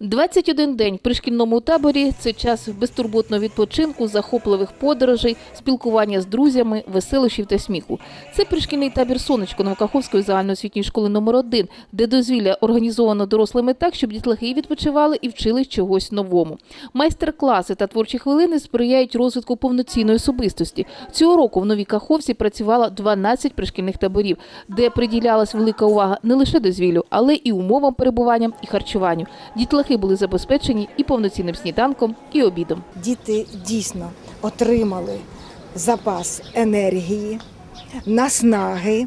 21 день при шкільному таборі це час безтурботного відпочинку, захопливих подорожей, спілкування з друзями, веселощів та сміху. Це пришкільний табір сонечко Новокаховської загальноосвітньої школи номер 1 де дозвілля організовано дорослими так, щоб дітлахи відпочивали і вчились чогось новому. Майстер-класи та творчі хвилини сприяють розвитку повноцінної особистості. Цього року в Новій Каховці працювало 12 пришкільних таборів, де приділялась велика увага не лише дозвіллю, але і умовам перебування і харчуванню. Дітлахи були забезпечені і повноцінним сніданком, і обідом. діти дійсно отримали запас енергії, наснаги.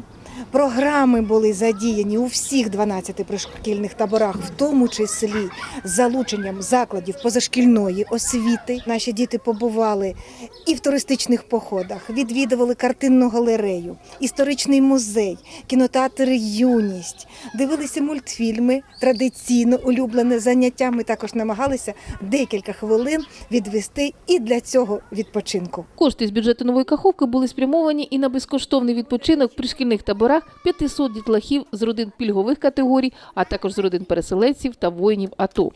Програми були задіяні у всіх 12 пришкільних таборах, в тому числі з залученням закладів позашкільної освіти. Наші діти побували і в туристичних походах, відвідували картинну галерею, історичний музей, кінотеатр Юність, дивилися мультфільми, традиційно улюблене заняття. Ми також намагалися декілька хвилин відвести і для цього відпочинку. Кошти з бюджету нової каховки були спрямовані і на безкоштовний відпочинок при шкільних таборах 500 дітлахів з родин пільгових категорій, а також з родин переселенців та воїнів АТО.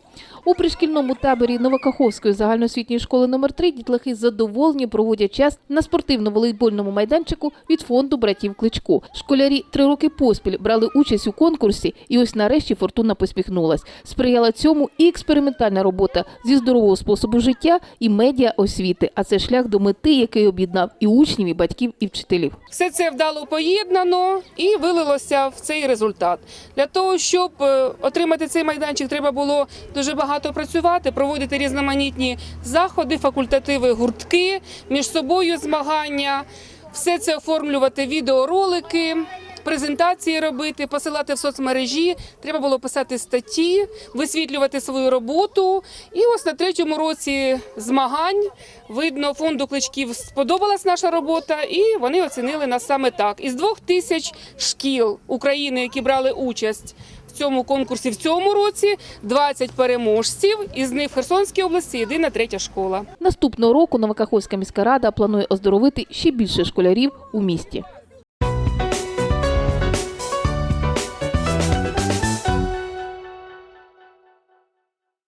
У пришкільному таборі Новокаховської загальноосвітньої школи номер 3 дітлахи задоволені проводять час на спортивно-волейбольному майданчику від фонду братів Кличко. Школярі три роки поспіль брали участь у конкурсі, і ось нарешті фортуна посміхнулась. Сприяла цьому і експериментальна робота зі здорового способу життя, і медіа освіти. А це шлях до мети, який об'єднав і учнів, і батьків, і вчителів. Все це вдало поєднано і вилилося в цей результат. Для того, щоб е, отримати цей майданчик, треба було дуже багато працювати, проводити різноманітні заходи, факультативи, гуртки, між собою змагання, все це оформлювати відеоролики. Презентації робити, посилати в соцмережі, треба було писати статті, висвітлювати свою роботу. І ось на третьому році змагань видно, фонду кличків сподобалась наша робота, і вони оцінили нас саме так. Із двох тисяч шкіл України, які брали участь в цьому конкурсі в цьому році, 20 переможців. Із них в Херсонській області єдина третя школа. Наступного року Новокаховська міська рада планує оздоровити ще більше школярів у місті.